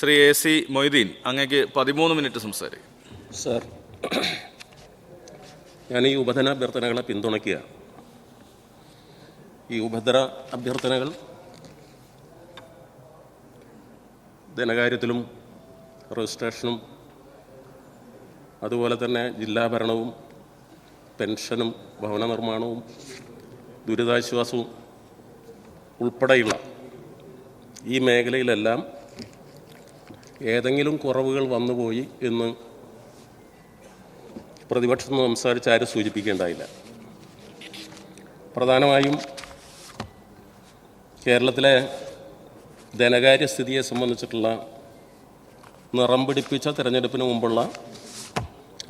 Shri A C Moideen അങ്ങേക്ക് പതിമൂന്ന് minute സംസാരിക്കും. സർ ഞാൻ ഈ ഉപധന അഭ്യർത്ഥനകളെ പിന്തുണയ്ക്കുക. ഈ ഉപദ്ര അഭ്യർത്ഥനകൾ ധനകാര്യത്തിലും രജിസ്ട്രേഷനും അതുപോലെ തന്നെ ജില്ലാ ഭരണവും പെൻഷനും ഭവന നിർമ്മാണവും ദുരിതാശ്വാസവും ഉൾപ്പെടെയുള്ള ഈ മേഖലയിലെല്ലാം ഏതെങ്കിലും കുറവുകൾ വന്നുപോയി എന്ന് പ്രതിപക്ഷം സംസാരിച്ച് ആരും സൂചിപ്പിക്കേണ്ടായില്ല. പ്രധാനമായും കേരളത്തിലെ ധനകാര്യ സ്ഥിതിയെ സംബന്ധിച്ചിട്ടുള്ള നിറം പിടിപ്പിച്ച തിരഞ്ഞെടുപ്പിന് മുമ്പുള്ള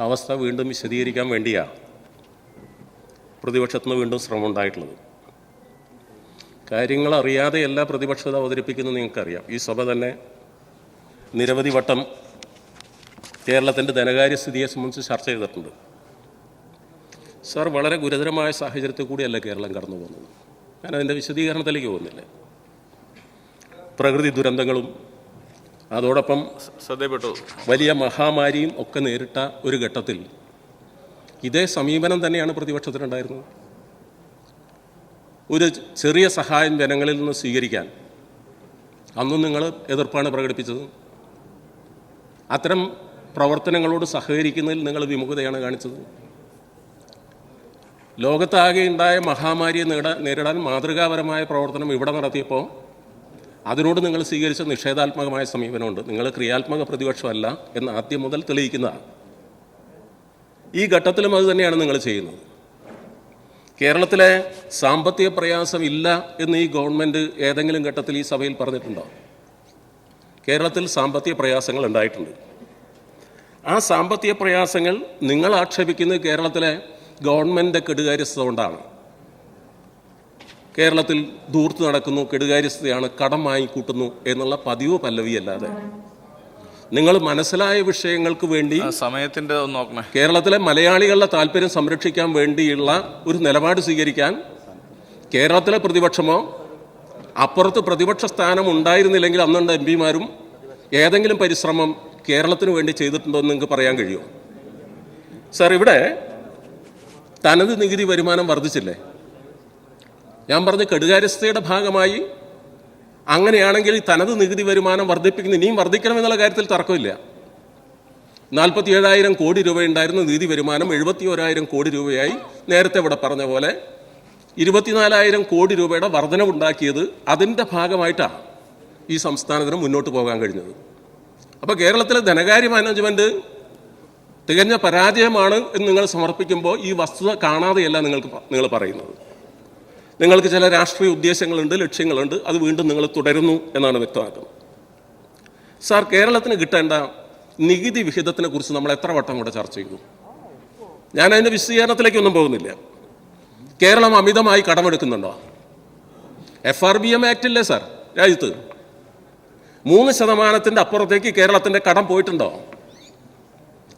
അവസ്ഥ വീണ്ടും വിശദീകരിക്കാൻ വേണ്ടിയാണ് പ്രതിപക്ഷത്തിന് വീണ്ടും ശ്രമം ഉണ്ടായിട്ടുള്ളത് കാര്യങ്ങൾ അറിയാതെയല്ല പ്രതിപക്ഷത അവതരിപ്പിക്കുന്നത് നിങ്ങൾക്കറിയാം. ഈ സഭ തന്നെ നിരവധി വട്ടം കേരളത്തിന്റെ ധനകാര്യ സ്ഥിതിയെ സംബന്ധിച്ച് ചർച്ച ചെയ്തിട്ടുണ്ട്. സാർ വളരെ ഗുരുതരമായ സാഹചര്യത്തിൽ കൂടിയല്ല കേരളം കടന്നു പോകുന്നത്. ഞാൻ അതിന്റെ വിശദീകരണത്തിലേക്ക് പോകുന്നില്ല. പ്രകൃതി ദുരന്തങ്ങളും അതോടൊപ്പം ശ്രദ്ധപ്പെട്ടു വലിയ മഹാമാരിയും ഒക്കെ നേരിട്ട ഒരു ഘട്ടത്തിൽ ഇതേ സമീപനം തന്നെയാണ് പ്രതിപക്ഷത്തിനുണ്ടായിരുന്നത്. ഒരു ചെറിയ സഹായം ജനങ്ങളിൽ നിന്ന് സ്വീകരിക്കാൻ അന്നും നിങ്ങൾ എതിർപ്പാണ് പ്രകടിപ്പിച്ചത്. അത്തരം പ്രവർത്തനങ്ങളോട് സഹകരിക്കുന്നതിൽ നിങ്ങൾ വിമുഖതയാണ് കാണിച്ചത്. ലോകത്താകെ ഉണ്ടായ മഹാമാരിയെ നേടാൻ നേരിടാൻ മാതൃകാപരമായ പ്രവർത്തനം ഇവിടെ നടത്തിയപ്പോൾ അതിനോട് നിങ്ങൾ സ്വീകരിച്ച നിഷേധാത്മകമായ സമീപനമുണ്ട്. നിങ്ങൾ ക്രിയാത്മക പ്രതിപക്ഷമല്ല എന്ന് ആദ്യം മുതൽ തെളിയിക്കുന്നതാണ്. ഈ ഘട്ടത്തിലും അത് തന്നെയാണ് നിങ്ങൾ ചെയ്യുന്നത്. കേരളത്തിലെ സാമ്പത്തിക പ്രയാസം ഇല്ല എന്ന് ഈ ഗവൺമെന്റ് ഏതെങ്കിലും ഘട്ടത്തിൽ ഈ സഭയിൽ പറഞ്ഞിട്ടുണ്ടോ? കേരളത്തിൽ സാമ്പത്തിക പ്രയാസങ്ങൾ ഉണ്ടായിട്ടുണ്ട്. ആ സാമ്പത്തിക പ്രയാസങ്ങൾ നിങ്ങൾ ആക്ഷേപിക്കുന്നത് കേരളത്തിലെ ഗവൺമെന്റ് കെടുകാര്യസ്ഥത കൊണ്ടാണ്. കേരളത്തിൽ ദൂർത്ത് നടക്കുന്നു കെടുകാര്യസ്ഥതയാണ് കടം വാങ്ങിക്കൂട്ടുന്നു എന്നുള്ള പതിവ് പല്ലവിയല്ലാതെ. നിങ്ങൾ മനസ്സിലായ വിഷയങ്ങൾക്ക് വേണ്ടി സമയത്തിന്റെ നോക്കണേ. കേരളത്തിലെ മലയാളികളുടെ താല്പര്യം സംരക്ഷിക്കാൻ വേണ്ടിയുള്ള ഒരു നിലപാട് സ്വീകരിക്കാൻ കേരളത്തിലെ പ്രതിപക്ഷമോ അപ്പുറത്ത് പ്രതിപക്ഷ സ്ഥാനം ഉണ്ടായിരുന്നില്ലെങ്കിൽ അന്നുണ്ട് എം പിമാരും ഏതെങ്കിലും പരിശ്രമം കേരളത്തിന് വേണ്ടി ചെയ്തിട്ടുണ്ടോ എന്ന് നിങ്ങൾക്ക് പറയാൻ കഴിയുമോ? സാർ ഇവിടെ തനത് നികുതി വരുമാനം വർദ്ധിച്ചില്ലേ? ഞാൻ പറഞ്ഞ കെടുകാര്യസ്ഥയുടെ ഭാഗമായി അങ്ങനെയാണെങ്കിൽ തനത് നികുതി വരുമാനം വർദ്ധിപ്പിക്കുന്ന ഇനിയും വർദ്ധിക്കണമെന്നുള്ള കാര്യത്തിൽ തർക്കമില്ല. നാൽപ്പത്തി ഏഴായിരം കോടി രൂപയുണ്ടായിരുന്ന നികുതി വരുമാനം എഴുപത്തി ഓരായിരം കോടി രൂപയായി നേരത്തെ ഇവിടെ പറഞ്ഞ പോലെ ഇരുപത്തിനാലായിരം കോടി രൂപയുടെ വർധനവുണ്ടാക്കിയത് അതിന്റെ ഭാഗമായിട്ടാണ് ഈ സംസ്ഥാനത്തിന് മുന്നോട്ട് പോകാൻ കഴിഞ്ഞത്. അപ്പോൾ കേരളത്തിലെ ധനകാര്യ മാനേജ്മെന്റ് തികഞ്ഞ പരാജയമാണ് എന്ന് നിങ്ങൾ സമർപ്പിക്കുമ്പോൾ ഈ വസ്തുത കാണാതെയല്ല നിങ്ങൾക്ക് നിങ്ങൾ പറയുന്നത്. നിങ്ങൾക്ക് ചില രാഷ്ട്രീയ ഉദ്ദേശങ്ങളുണ്ട് ലക്ഷ്യങ്ങളുണ്ട് അത് വീണ്ടും നിങ്ങൾ തുടരുന്നു എന്നാണ് വ്യക്തമാക്കുന്നത്. സാർ കേരളത്തിന് കിട്ടേണ്ട നികുതി വിഹിതത്തിനെ കുറിച്ച് നമ്മൾ എത്ര വട്ടം കൂടെ ചർച്ച ചെയ്തു? ഞാൻ അതിന്റെ വിശദീകരണത്തിലേക്കൊന്നും പോകുന്നില്ല. കേരളം അമിതമായി കടമെടുക്കുന്നുണ്ടോ? F R B M act ഇല്ലേ സാർ? രാജ്യത്ത്. മൂന്ന് ശതമാനത്തിന്റെ അപ്പുറത്തേക്ക് കേരളത്തിന്റെ കടം പോയിട്ടുണ്ടോ?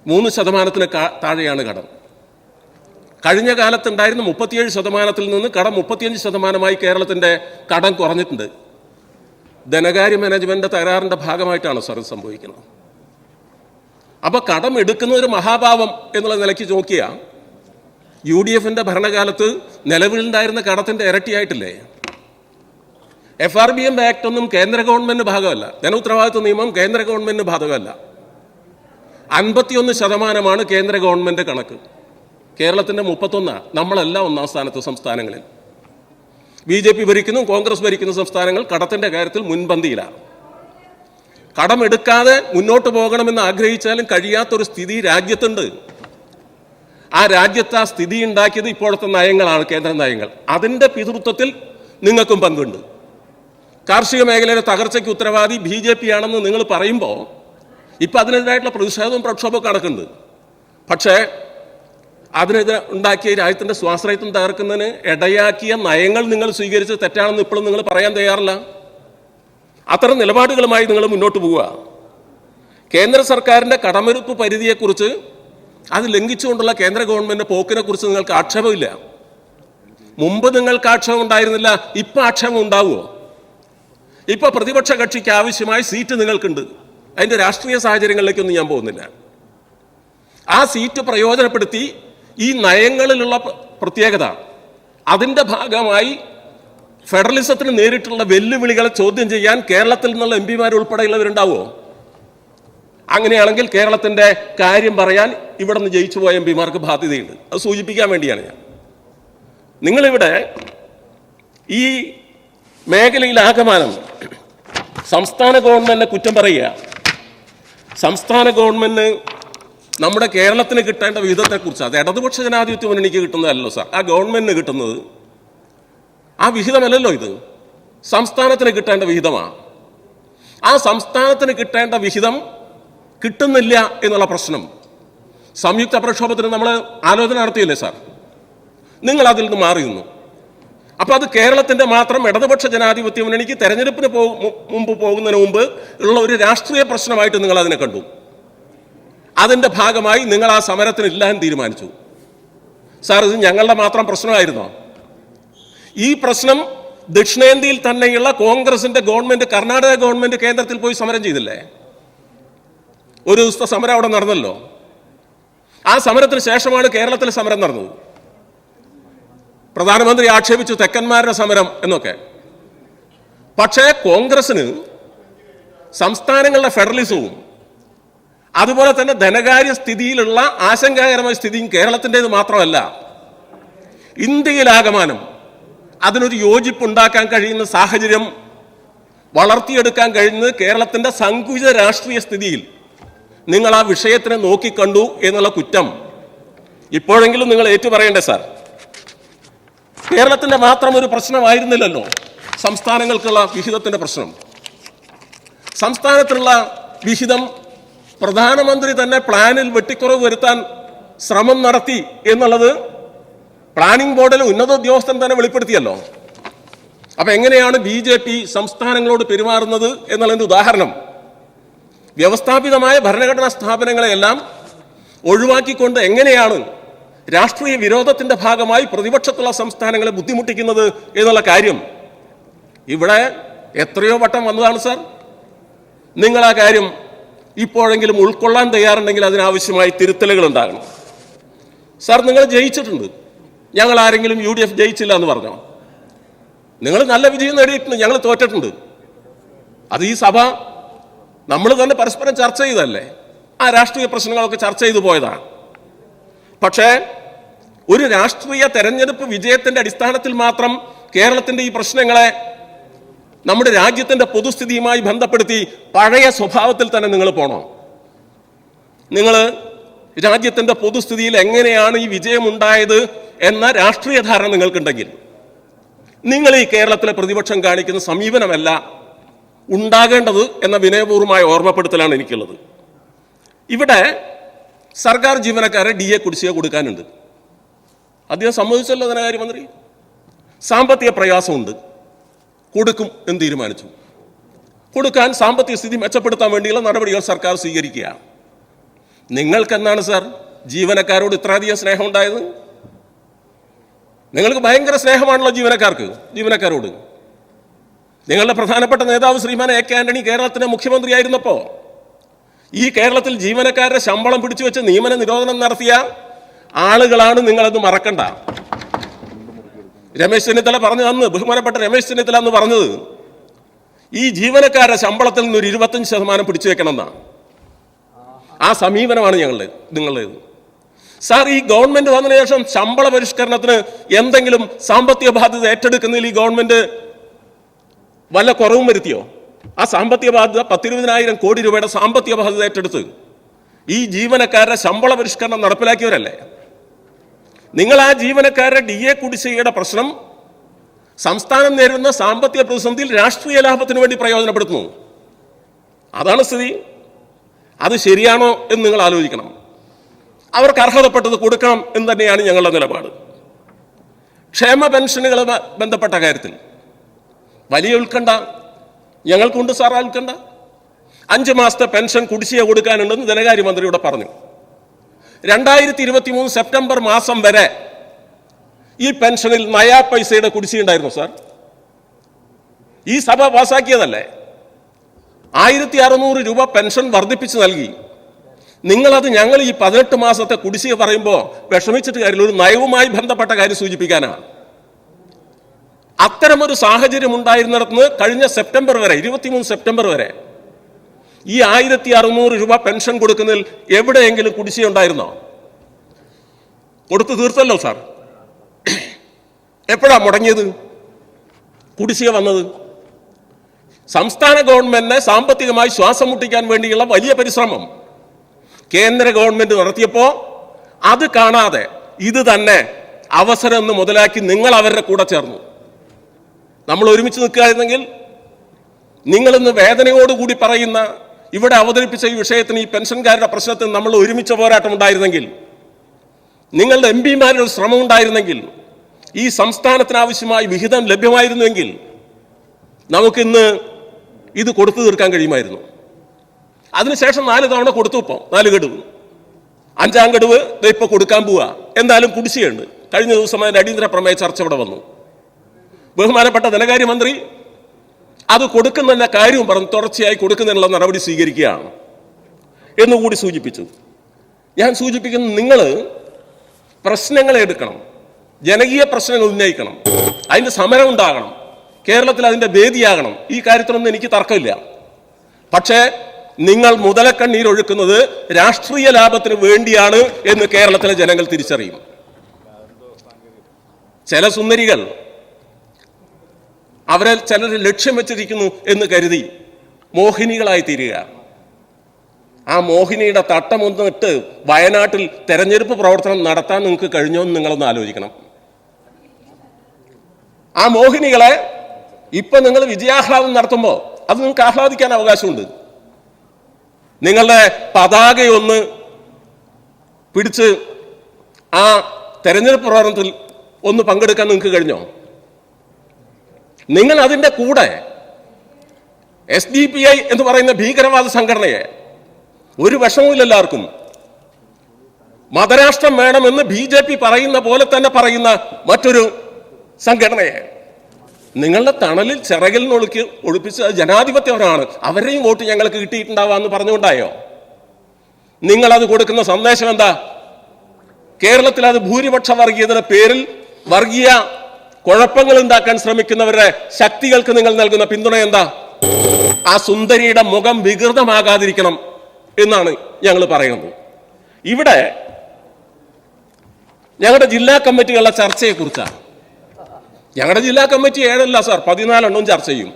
മൂന്ന് ശതമാനത്തിന് താഴെയാണ് കടം. കഴിഞ്ഞ കാലത്തുണ്ടായിരുന്ന മുപ്പത്തിയേഴ് ശതമാനത്തിൽ നിന്ന് കടം മുപ്പത്തിയഞ്ച് ശതമാനമായി കേരളത്തിന്റെ കടം കുറഞ്ഞിട്ടുണ്ട്. ധനകാര്യ മാനേജ്മെന്റ് തകരാറിന്റെ ഭാഗമായിട്ടാണ് സാർ സംഭവിക്കുന്നത്. അപ്പോൾ കടം എടുക്കുന്ന ഒരു മഹാഭാവം എന്നുള്ള നിലയ്ക്ക് നോക്കിയ യു ഡി എഫിന്റെ ഭരണകാലത്ത് നിലവിലുണ്ടായിരുന്ന കടത്തിന്റെ ഇരട്ടിയായിട്ടില്ലേ? F R B M act ഒന്നും കേന്ദ്ര ഗവൺമെന്റ് ഭാഗമല്ല ധനോത്തരവാദിത്വ നിയമം കേന്ദ്ര ഗവൺമെന്റ് ബാധകമല്ല. അൻപത്തിയൊന്ന് ശതമാനമാണ് കേന്ദ്ര ഗവൺമെന്റ് കണക്ക്. കേരളത്തിന്റെ മുപ്പത്തൊന്നാണ് നമ്മളെല്ലാം ഒന്നാം സ്ഥാനത്ത് സംസ്ഥാനങ്ങളിൽ. ബി ജെ പി ഭരിക്കുന്നു കോൺഗ്രസ് ഭരിക്കുന്ന സംസ്ഥാനങ്ങൾ കടത്തിന്റെ കാര്യത്തിൽ മുൻപന്തിയിലാണ് കടമെടുക്കാതെ മുന്നോട്ട് പോകണമെന്ന് ആഗ്രഹിച്ചാലും കഴിയാത്തൊരു സ്ഥിതി രാജ്യത്തുണ്ട്. ആ രാജ്യത്ത് ആ സ്ഥിതി ഉണ്ടാക്കിയത് ഇപ്പോഴത്തെ നയങ്ങളാണ് കേന്ദ്ര നയങ്ങൾ. അതിന്റെ പിതൃത്വത്തിൽ നിങ്ങൾക്കും പങ്കുണ്ട്. കാർഷിക മേഖലയുടെ തകർച്ചയ്ക്ക് ഉത്തരവാദി ബി ജെ പി ആണെന്ന് നിങ്ങൾ പറയുമ്പോൾ ഇപ്പം അതിനെതിരായിട്ടുള്ള പ്രതിഷേധവും പ്രക്ഷോഭവും നടക്കുന്നുണ്ട്. പക്ഷേ അതിനെതിരെ ഉണ്ടാക്കിയ രാജ്യത്തിന്റെ സ്വാശ്രയത്വം തകർക്കുന്നതിന് ഇടയാക്കിയ നയങ്ങൾ നിങ്ങൾ സ്വീകരിച്ച് തെറ്റാണെന്ന് ഇപ്പോഴും നിങ്ങൾ പറയാൻ തയ്യാറില്ല. അത്തരം നിലപാടുകളുമായി നിങ്ങൾ മുന്നോട്ട് പോവുക. കേന്ദ്ര സർക്കാരിന്റെ കടമെടുപ്പ് പരിധിയെക്കുറിച്ച് അത് ലംഘിച്ചുകൊണ്ടുള്ള കേന്ദ്ര ഗവൺമെന്റ് പോക്കിനെ കുറിച്ച് നിങ്ങൾക്ക് ആക്ഷേപമില്ല. മുമ്പ് നിങ്ങൾക്ക് ആക്ഷേപം ഉണ്ടായിരുന്നില്ല ഇപ്പം ആക്ഷേപം ഉണ്ടാവുമോ ഇപ്പൊ പ്രതിപക്ഷ കക്ഷിക്ക് ആവശ്യമായ സീറ്റ് നിങ്ങൾക്കുണ്ട്. അതിന്റെ രാഷ്ട്രീയ സാഹചര്യങ്ങളിലേക്കൊന്നും ഞാൻ പോകുന്നില്ല. ആ സീറ്റ് പ്രയോജനപ്പെടുത്തി ഈ നയങ്ങളിലുള്ള പ്ര- പ്രത്യേകത അതിന്റെ ഭാഗമായി ഫെഡറലിസത്തിന് നേരിട്ടുള്ള വെല്ലുവിളികളെ ചോദ്യം ചെയ്യാൻ കേരളത്തിൽ നിന്നുള്ള എം പിമാർ ഉൾപ്പെടെയുള്ളവരുണ്ടാവുമോ അങ്ങനെയാണെങ്കിൽ കേരളത്തിന്റെ കാര്യം പറയാൻ ഇവിടെ നിന്ന് ജയിച്ചു പോയ എം പിമാർക്ക് ബാധ്യതയുണ്ട്. അത് സൂചിപ്പിക്കാൻ വേണ്ടിയാണ് ഞാൻ. നിങ്ങളിവിടെ ഈ മേഖലയിൽ ആകമാനം സംസ്ഥാന ഗവൺമെന്റിനെ കുറ്റം പറയുക സംസ്ഥാന ഗവൺമെന്റ് നമ്മുടെ കേരളത്തിന് കിട്ടേണ്ട വിഹിതത്തെക്കുറിച്ച് അത് ഇടതുപക്ഷ ജനാധിപത്യ മുന്നണിക്ക് കിട്ടുന്നതല്ലോ സാർ. ആ ഗവൺമെന്റിന് കിട്ടുന്നത് ആ വിഹിതമല്ലല്ലോ ഇത്. സംസ്ഥാനത്തിന് കിട്ടേണ്ട വിഹിതമാണ് ആ സംസ്ഥാനത്തിന് കിട്ടേണ്ട വിഹിതം കിട്ടുന്നില്ല എന്നുള്ള പ്രശ്നം. സംയുക്ത പ്രക്ഷോഭത്തിന് നമ്മൾ ആലോചന നടത്തിയില്ലേ സാർ? നിങ്ങൾ അതിൽ നിന്ന് മാറി നിന്നു. അപ്പൊ അത് കേരളത്തിന്റെ മാത്രം ഇടതുപക്ഷ ജനാധിപത്യ മുന്നണിക്ക് തെരഞ്ഞെടുപ്പിന് മുമ്പ് പോകുന്നതിന് മുമ്പ് ഉള്ള ഒരു രാഷ്ട്രീയ പ്രശ്നമായിട്ട് നിങ്ങൾ അതിനെ കണ്ടു. അതിന്റെ ഭാഗമായി നിങ്ങൾ ആ സമരത്തിന് ഇല്ലാൻ തീരുമാനിച്ചു. സാർ ഇത് ഞങ്ങളുടെ മാത്രം പ്രശ്നമായിരുന്നോ? ഈ പ്രശ്നം ദക്ഷിണേന്ത്യയിൽ തന്നെയുള്ള കോൺഗ്രസിന്റെ ഗവൺമെന്റ് കർണാടക ഗവൺമെന്റ് കേന്ദ്രത്തിൽ പോയി സമരം ചെയ്തില്ലേ? ഒരു ദിവസത്തെ സമരം അവിടെ നടന്നല്ലോ. ആ സമരത്തിന് ശേഷമാണ് കേരളത്തിൽ സമരം നടന്നത്. പ്രധാനമന്ത്രി ആക്ഷേപിച്ചു തെക്കന്മാരുടെ സമരം എന്നൊക്കെ. പക്ഷേ കോൺഗ്രസിന് സംസ്ഥാനങ്ങളുടെ ഫെഡറലിസവും അതുപോലെ തന്നെ ധനകാര്യ സ്ഥിതിയിലുള്ള ആശങ്കാകരമായ സ്ഥിതിയും കേരളത്തിന്റെത് മാത്രമല്ല. ഇന്ത്യയിലാകമാനം അതിനൊരു യോജിപ്പുണ്ടാക്കാൻ കഴിയുന്ന സാഹചര്യം വളർത്തിയെടുക്കാൻ കഴിയുന്നത് കേരളത്തിന്റെ സങ്കുചിത രാഷ്ട്രീയ സ്ഥിതിയിൽ നിങ്ങൾ ആ വിഷയത്തിനെ നോക്കിക്കണ്ടു എന്നുള്ള കുറ്റം ഇപ്പോഴെങ്കിലും നിങ്ങൾ ഏറ്റുപറയണ്ടേ സാർ? കേരളത്തിന്റെ മാത്രം ഒരു പ്രശ്നമായിരുന്നില്ലല്ലോ സംസ്ഥാനങ്ങൾക്കുള്ള വിഹിതത്തിന്റെ പ്രശ്നം. സംസ്ഥാനത്തിനുള്ള വിഹിതം പ്രധാനമന്ത്രി തന്നെ പ്ലാനിൽ വെട്ടിക്കുറവ് വരുത്താൻ ശ്രമം നടത്തി എന്നുള്ളത് പ്ലാനിംഗ് ബോർഡിലെ ഉന്നത ഉദ്യോഗസ്ഥൻ തന്നെ വെളിപ്പെടുത്തിയല്ലോ. അപ്പൊ എങ്ങനെയാണ് ബി സംസ്ഥാനങ്ങളോട് പെരുമാറുന്നത് എന്നുള്ളതിന്റെ ഉദാഹരണം. വ്യവസ്ഥാപിതമായ ഭരണഘടനാ സ്ഥാപനങ്ങളെയെല്ലാം ഒഴിവാക്കിക്കൊണ്ട് എങ്ങനെയാണ് രാഷ്ട്രീയ വിരോധത്തിന്റെ ഭാഗമായി പ്രതിപക്ഷത്തുള്ള സംസ്ഥാനങ്ങളെ ബുദ്ധിമുട്ടിക്കുന്നത് എന്നുള്ള കാര്യം? ഇവിടെ എത്രയോ വട്ടം വന്നതാണ് സർ. നിങ്ങൾ ആ കാര്യം ഇപ്പോഴെങ്കിലും ഉൾക്കൊള്ളാൻ തയ്യാറുണ്ടെങ്കിൽ അതിനാവശ്യമായി തിരുത്തലുകൾ ഉണ്ടാകണം സാർ നിങ്ങൾ ജയിച്ചിട്ടുണ്ട്. ഞങ്ങൾ ആരെങ്കിലും യു ഡി എഫ് ജയിച്ചില്ല എന്ന് പറഞ്ഞോ? നിങ്ങൾ നല്ല വിജയം നേടിയിട്ടുണ്ട്. ഞങ്ങൾ തോറ്റിട്ടുണ്ട്. അത് ഈ സഭ നമ്മൾ തന്നെ പരസ്പരം ചർച്ച ചെയ്തല്ലേ ആ രാഷ്ട്രീയ പ്രശ്നങ്ങളൊക്കെ ചർച്ച ചെയ്തു പോയതാണ്. പക്ഷേ ഒരു രാഷ്ട്രീയ തെരഞ്ഞെടുപ്പ് വിജയത്തിന്റെ അടിസ്ഥാനത്തിൽ മാത്രം കേരളത്തിന്റെ ഈ പ്രശ്നങ്ങളെ നമ്മുടെ രാജ്യത്തിന്റെ പൊതുസ്ഥിതിയുമായി ബന്ധപ്പെടുത്തി പഴയ സ്വഭാവത്തിൽ തന്നെ നിങ്ങൾ പോണോ? നിങ്ങൾ രാജ്യത്തിന്റെ പൊതുസ്ഥിതിയിൽ എങ്ങനെയാണ് ഈ വിജയമുണ്ടായത് എന്ന രാഷ്ട്രീയ ധാരണ നിങ്ങൾക്കുണ്ടെങ്കിൽ നിങ്ങൾ ഈ കേരളത്തിലെ പ്രതിപക്ഷം കാണിക്കുന്ന സമീപനമല്ല ഉണ്ടാകേണ്ടത് എന്ന വിനയപൂർവമായ ഓർമ്മപ്പെടുത്തലാണ് എനിക്കുള്ളത്. ഇവിടെ സർക്കാർ ജീവനക്കാരെ ഡി എ കുടിശ്ശിക കൊടുക്കാനുണ്ട്. അദ്ദേഹം സമ്മതിച്ചല്ലോ ധനകാര്യമന്ത്രി സാമ്പത്തിക പ്രയാസമുണ്ട്. കൊടുക്കും എന്ന് തീരുമാനിച്ചു. കൊടുക്കാൻ സാമ്പത്തിക സ്ഥിതി മെച്ചപ്പെടുത്താൻ വേണ്ടിയുള്ള നടപടികൾ സർക്കാർ സ്വീകരിക്കുക. നിങ്ങൾക്കെന്നാണ് സാർ ജീവനക്കാരോട് ഇത്രയധികം സ്നേഹം ഉണ്ടായത് നിങ്ങൾക്ക് ഭയങ്കര സ്നേഹമാണല്ലോ ജീവനക്കാർക്ക് ജീവനക്കാരോട്. നിങ്ങളുടെ പ്രധാനപ്പെട്ട നേതാവ് ശ്രീമാൻ എ കെ ആന്റണി കേരളത്തിന്റെ മുഖ്യമന്ത്രിയായിരുന്നപ്പോ ഈ കേരളത്തിൽ ജീവനക്കാരുടെ ശമ്പളം പിടിച്ചു വെച്ച് നിയമന നിരോധനം നടത്തിയ ആളുകളാണ് നിങ്ങളത് മറക്കണ്ട. രമേശ് ചെന്നിത്തല പറഞ്ഞു അന്ന് ബഹുമാനപ്പെട്ട രമേശ് ചെന്നിത്തല എന്ന് പറഞ്ഞത് ഈ ജീവനക്കാരുടെ ശമ്പളത്തിൽ നിന്ന് ഒരു ഇരുപത്തഞ്ച് ശതമാനം പിടിച്ചു വെക്കണമെന്നാണ്. ആ സമീപനമാണ് ഞങ്ങളുടെ നിങ്ങളുടേത്. സാർ ഈ ഗവൺമെന്റ് വന്നതിന് ശേഷം ശമ്പള പരിഷ്കരണത്തിന് എന്തെങ്കിലും സാമ്പത്തിക ബാധ്യത ഏറ്റെടുക്കുന്നതിൽ ഈ ഗവൺമെന്റ് വല്ല കുറവും വരുത്തിയോ? ആ സാമ്പത്തിക ബാധ്യത പത്തിരുപതിനായിരം കോടി രൂപയുടെ സാമ്പത്തിക ബാധ്യത ഏറ്റെടുത്ത് ഈ ജീവനക്കാരുടെ ശമ്പള പരിഷ്കരണം നടപ്പിലാക്കിയവരല്ലേ? നിങ്ങൾ ആ ജീവനക്കാരുടെ ഡി എ കുടിശ്ശികയുടെ പ്രശ്നം സംസ്ഥാനം നേരിടുന്ന സാമ്പത്തിക പ്രതിസന്ധിയിൽ രാഷ്ട്രീയ ലാഭത്തിന് വേണ്ടി പ്രയോജനപ്പെടുത്തുന്നു. അതാണ് സ്ഥിതി. അത് ശരിയാണോ എന്ന് നിങ്ങൾ ആലോചിക്കണം. അവർക്ക് അർഹതപ്പെട്ടത് കൊടുക്കണം എന്ന് തന്നെയാണ് ഞങ്ങളുടെ നിലപാട്. ക്ഷേമ പെൻഷനുകൾ ബന്ധപ്പെട്ട കാര്യത്തിൽ വലിയ ഉത്കണ്ഠ. ഞങ്ങൾക്കുണ്ട് സാർ ഉത്കണ്ഠ. അഞ്ച് മാസത്തെ പെൻഷൻ കുടിശ്ശിക കൊടുക്കാനുണ്ടെന്ന് ധനകാര്യമന്ത്രിയോട് പറഞ്ഞു. രണ്ടായിരത്തി ഇരുപത്തി മൂന്ന് സെപ്റ്റംബർ മാസം വരെ ഈ പെൻഷനിൽ നയാ പൈസയുടെ കുടിശ്ശിക ഉണ്ടായിരുന്നു സാർ. ഈ സഭ പാസാക്കിയതല്ലേ? ആയിരത്തി അറുന്നൂറ് രൂപ പെൻഷൻ വർദ്ധിപ്പിച്ച് നൽകി. നിങ്ങളത് ഞങ്ങൾ ഈ പതിനെട്ട് മാസത്തെ കുടിശ്ശിക പറയുമ്പോൾ വിഷമിച്ചിട്ട് കാര്യമില്ല. ഒരു നയവുമായി ബന്ധപ്പെട്ട കാര്യം സൂചിപ്പിക്കാനാണ്. അത്തരമൊരു സാഹചര്യം ഉണ്ടായിരുന്നിടത്തുനിന്ന് കഴിഞ്ഞ സെപ്റ്റംബർ വരെ ഇരുപത്തിമൂന്ന് സെപ്റ്റംബർ വരെ ഈ ആയിരത്തി അറുന്നൂറ് രൂപ പെൻഷൻ കൊടുക്കുന്നതിൽ എവിടെയെങ്കിലും കുടിശ്ശിക ഉണ്ടായിരുന്നോ കൊടുത്തു തീർത്തല്ലോ സാർ. എപ്പോഴാ മുടങ്ങിയത്? കുടിശ്ശിക വന്നത്? സംസ്ഥാന ഗവൺമെന്റിനെ സാമ്പത്തികമായി ശ്വാസം മുട്ടിക്കാൻ വേണ്ടിയുള്ള വലിയ പരിശ്രമം കേന്ദ്ര ഗവൺമെന്റ് നടത്തിയപ്പോ അത് കാണാതെ ഇത് തന്നെ അവസരം എന്ന് മുതലാക്കി നിങ്ങൾ അവരുടെ കൂടെ ചേർന്നു. നമ്മൾ ഒരുമിച്ച് നിൽക്കുകയായിരുന്നെങ്കിൽ നിങ്ങളിന്ന് വേദനയോടുകൂടി പറയുന്ന ഇവിടെ അവതരിപ്പിച്ച ഈ വിഷയത്തിന് ഈ പെൻഷൻകാരുടെ പ്രശ്നത്തിന് നമ്മൾ ഒരുമിച്ച പോരാട്ടം ഉണ്ടായിരുന്നെങ്കിൽ നിങ്ങളുടെ എം പിമാരുടെ ശ്രമം ഉണ്ടായിരുന്നെങ്കിൽ ഈ സംസ്ഥാനത്തിനാവശ്യമായി വിഹിതം ലഭ്യമായിരുന്നുവെങ്കിൽ നമുക്കിന്ന് ഇത് കൊടുത്തു തീർക്കാൻ കഴിയുമായിരുന്നു. അതിനുശേഷം നാല് തവണ കൊടുത്തു ഇപ്പോൾ നാല് ഗഡുവ്. അഞ്ചാം ഗഡുവ് ഇപ്പോൾ ഇപ്പൊ കൊടുക്കാൻ പോവുക എന്തായാലും കുടിശ്ശിയുണ്ട് കഴിഞ്ഞ ദിവസം അതിന്റെ അടിയന്തര പ്രമേയ ചർച്ച ഇവിടെ വന്നു. ബഹുമാനപ്പെട്ട ധനകാര്യമന്ത്രി അത് കൊടുക്കുന്നതിന്റെ കാര്യവും പറഞ്ഞു തുടർച്ചയായി കൊടുക്കുന്നതിനുള്ള നടപടി സ്വീകരിക്കുകയാണ് എന്നുകൂടി സൂചിപ്പിച്ചു. ഞാൻ സൂചിപ്പിക്കുന്നു നിങ്ങൾ പ്രശ്നങ്ങൾ എടുക്കണം ജനകീയ പ്രശ്നങ്ങൾ ഉന്നയിക്കണം അതിന്റെ സമരം ഉണ്ടാകണം കേരളത്തിൽ അതിന്റെ വേദിയാകണം. ഈ കാര്യത്തിലൊന്നും എനിക്ക് തർക്കമില്ല. പക്ഷേ നിങ്ങൾ മുതലക്കണ്ണീരൊഴുക്കുന്നത് രാഷ്ട്രീയ ലാഭത്തിന് വേണ്ടിയാണ് എന്ന് കേരളത്തിലെ ജനങ്ങൾ തിരിച്ചറിയും. ചില സുന്ദരികൾ അവരെ ചിലർ ലക്ഷ്യം വെച്ചിരിക്കുന്നു എന്ന് കരുതി മോഹിനികളായി തീരുക. ആ മോഹിനിയുടെ തട്ടമൊന്നിട്ട് വയനാട്ടിൽ തെരഞ്ഞെടുപ്പ് പ്രവർത്തനം നടത്താൻ നിങ്ങൾക്ക് കഴിഞ്ഞോ എന്ന് നിങ്ങളൊന്ന് ആലോചിക്കണം. ആ മോഹിനികളെ ഇപ്പൊ നിങ്ങൾ വിജയാഹ്ലാദം നടത്തുമ്പോൾ അത് നിങ്ങൾക്ക് ആഹ്ലാദിക്കാൻ അവകാശമുണ്ട്. നിങ്ങളുടെ പതാകയൊന്ന് പിടിച്ച് ആ തെരഞ്ഞെടുപ്പ് പ്രവർത്തനത്തിൽ ഒന്ന് പങ്കെടുക്കാൻ നിങ്ങൾക്ക് കഴിഞ്ഞോ? നിങ്ങൾ അതിന്റെ കൂടെ എസ് ഡി പി ഐ എന്ന് പറയുന്ന ഭീകരവാദ സംഘടനയെ ഒരു വിഷമവും എല്ലാവർക്കും. മതരാഷ്ട്രം വേണമെന്ന് ബി ജെ പി പറയുന്ന പോലെ തന്നെ പറയുന്ന മറ്റൊരു സംഘടനയെ. നിങ്ങളുടെ തണലിൽ ചിറകിൽ ഒഴുക്കി ഒളിപ്പിച്ച് ജനാധിപത്യവരാണ് അവരെയും വോട്ട് ഞങ്ങൾക്ക് കിട്ടിയിട്ടുണ്ടാവാന്ന് പറഞ്ഞുകൊണ്ടായോ? നിങ്ങളത് കൊടുക്കുന്ന സന്ദേശം എന്താ? കേരളത്തിൽ അത് ഭൂരിപക്ഷ വർഗീയതയുടെ പേരിൽ വർഗീയ കുഴപ്പങ്ങൾ ഉണ്ടാക്കാൻ ശ്രമിക്കുന്നവരുടെ ശക്തികൾക്ക് നിങ്ങൾ നൽകുന്ന പിന്തുണ എന്താ? ആ സുന്ദരിയുടെ മുഖം വികൃതമാകാതിരിക്കണം എന്നാണ് ഞങ്ങൾ പറയുന്നത്. ഇവിടെ ഞങ്ങളുടെ ജില്ലാ കമ്മിറ്റികളുടെ ചർച്ചയെ കുറിച്ചാണ് ഞങ്ങളുടെ ജില്ലാ കമ്മിറ്റി ഏഴല്ല സാർ പതിനാലെണ്ണം ചർച്ച ചെയ്യും.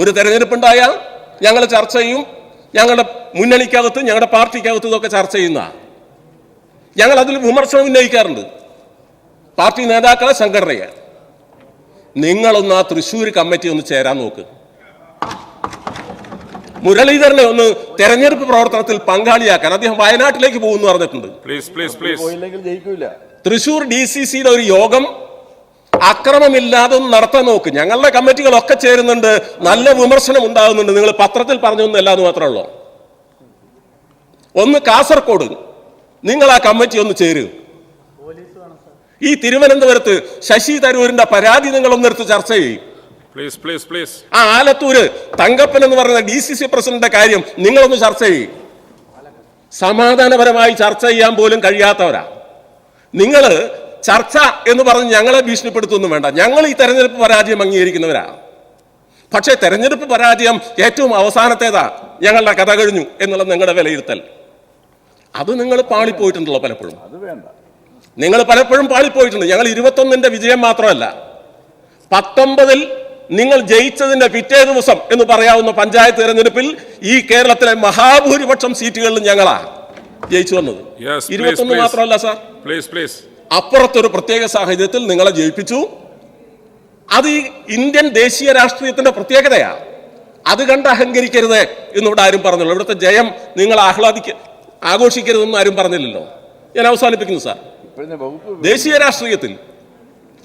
ഒരു തെരഞ്ഞെടുപ്പുണ്ടായ ഞങ്ങൾ ചർച്ച ചെയ്യും ഞങ്ങളുടെ മുന്നണിക്കകത്ത് ഞങ്ങളുടെ പാർട്ടിക്കകത്ത് ഇതൊക്കെ ചർച്ച ചെയ്യുന്ന ഞങ്ങൾ അതിൽ വിമർശനം ഉന്നയിക്കാറുണ്ട്. പാർട്ടി നേതാക്കളെ സംഘടനയെ നിങ്ങളൊന്ന് ആ തൃശ്ശൂർ കമ്മിറ്റി ഒന്ന് ചേരാൻ നോക്ക്. മുരളീധരനെ ഒന്ന് തെരഞ്ഞെടുപ്പ് പ്രവർത്തനത്തിൽ പങ്കാളിയാക്കാൻ അദ്ദേഹം വയനാട്ടിലേക്ക് പോകുന്നു പറഞ്ഞിട്ടുണ്ട്. പ്ലീസ് പ്ലീസ് പ്ലീസ് പോയില്ലെങ്കിൽ ജയിക്കൂല. തൃശൂർ ഡി സി സിയുടെ ഒരു യോഗം അക്രമമില്ലാതെ ഒന്ന് നടത്താൻ നോക്ക്. ഞങ്ങളുടെ കമ്മിറ്റികളൊക്കെ ചേരുന്നുണ്ട്. നല്ല വിമർശനം ഉണ്ടാകുന്നുണ്ട്. നിങ്ങൾ പത്രത്തിൽ പറഞ്ഞൊന്നല്ല എന്ന് മാത്രമേ ഉള്ളൂ. ഒന്ന് കാസർഗോഡ് നിങ്ങൾ ആ കമ്മിറ്റി ഒന്ന് ചേരുക ഈ തിരുവനന്തപുരത്ത് ശശി തരൂരിന്റെ പരാതി നിങ്ങൾ ഒന്നെടുത്ത് ചർച്ച ചെയ്യും. പ്ലീസ് പ്ലീസ് പ്ലീസ് ആ ആലത്തൂര് തങ്കപ്പൻ എന്ന് പറയുന്ന ഡി സി സി പ്രസിഡന്റിന്റെ കാര്യം നിങ്ങളൊന്ന് ചർച്ച ചെയ്യും. സമാധാനപരമായി ചർച്ച ചെയ്യാൻ പോലും കഴിയാത്തവരാ. നിങ്ങൾ ചർച്ച എന്ന് പറഞ്ഞ് ഞങ്ങളെ ഭീഷണിപ്പെടുത്തൊന്നും വേണ്ട. ഞങ്ങൾ ഈ തെരഞ്ഞെടുപ്പ് പരാജയം അംഗീകരിക്കുന്നവരാ. പക്ഷേ തെരഞ്ഞെടുപ്പ് പരാജയം ഏറ്റവും അവസാനത്തേതാ ഞങ്ങളുടെ കഥ കഴിഞ്ഞു എന്നുള്ള നിങ്ങളുടെ വിലയിരുത്തൽ. അത് നിങ്ങൾ പാളിപ്പോയിട്ടുണ്ടല്ലോ പലപ്പോഴും. അത് വേണ്ട. നിങ്ങൾ പലപ്പോഴും പാളിപ്പോയിട്ടുണ്ട് ഞങ്ങൾ ഇരുപത്തൊന്നിന്റെ വിജയം മാത്രമല്ല. പത്തൊമ്പതിൽ നിങ്ങൾ ജയിച്ചതിന്റെ പിറ്റേ ദിവസം എന്ന് പറയാവുന്ന പഞ്ചായത്ത് തെരഞ്ഞെടുപ്പിൽ ഈ കേരളത്തിലെ മഹാഭൂരിപക്ഷം സീറ്റുകളിലും ഞങ്ങളാ ജയിച്ചു വന്നത്. ഇരുപത്തൊന്ന് മാത്രമല്ല സാർ പ്ലീസ് പ്ലീസ് അപ്പുറത്തൊരു പ്രത്യേക സാഹചര്യത്തിൽ നിങ്ങളെ ജയിപ്പിച്ചു. അത് ഈ ഇന്ത്യൻ ദേശീയ രാഷ്ട്രീയത്തിന്റെ പ്രത്യേകതയാ അത് കണ്ട് അഹങ്കരിക്കരുത് എന്നിവിടെ ആരും പറഞ്ഞല്ലോ. ഇവിടുത്തെ ജയം നിങ്ങൾ ആഹ്ലാദിക്ക ആഘോഷിക്കരുതെന്നും ആരും പറഞ്ഞില്ലല്ലോ. ഞാൻ അവസാനിപ്പിക്കുന്നു സാർ ദേശീയ രാഷ്ട്രീയത്തിൽ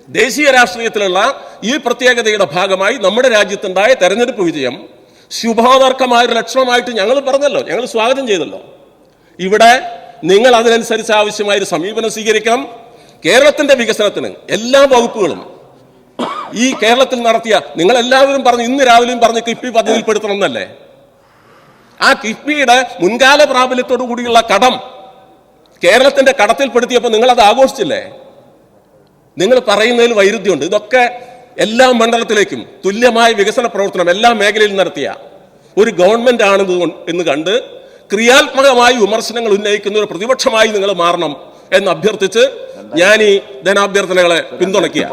ദേശീയ രാഷ്ട്രീയത്തിലുള്ള ഈ പ്രത്യേകതയുടെ ഭാഗമായി നമ്മുടെ രാജ്യത്തുണ്ടായ തെരഞ്ഞെടുപ്പ് വിജയം ശുഭാതർക്കമായ ഒരു ലക്ഷണമായിട്ട് ഞങ്ങൾ പറഞ്ഞല്ലോ ഞങ്ങൾ സ്വാഗതം ചെയ്തല്ലോ. ഇവിടെ നിങ്ങൾ അതിനനുസരിച്ച് ആവശ്യമായ ഒരു സമീപനം സ്വീകരിക്കണം. കേരളത്തിന്റെ വികസനത്തിന് എല്ലാ വകുപ്പുകളും ഈ കേരളത്തിൽ നടത്തിയ നിങ്ങൾ എല്ലാവരും പറഞ്ഞു ഇന്ന് രാവിലെയും പറഞ്ഞ് കിഫ്ബി പദ്ധതിയിൽപ്പെടുത്തണം എന്നല്ലേ? ആ കിഫ്ബിയുടെ മുൻകാല പ്രാബല്യത്തോടു കൂടിയുള്ള കടം കേരളത്തിന്റെ കടത്തിൽപ്പെടുത്തിയപ്പോൾ നിങ്ങൾ അത് ആഘോഷിച്ചില്ലേ? നിങ്ങൾ പറയുന്നതിൽ വൈരുദ്ധ്യമുണ്ട്. ഇതൊക്കെ എല്ലാ മണ്ഡലത്തിലേക്കും തുല്യമായ വികസന പ്രവർത്തനം എല്ലാ മേഖലയിലും നടത്തിയ ഒരു ഗവൺമെന്റ് ആണ് എന്ന് കണ്ട് ക്രിയാത്മകമായി വിമർശനങ്ങൾ ഉന്നയിക്കുന്ന ഒരു പ്രതിപക്ഷമായി നിങ്ങൾ മാറണം എന്ന് അഭ്യർത്ഥിച്ച് ഞാൻ ഈ ധനാഭ്യർത്ഥനകളെ പിന്തുണയ്ക്കുക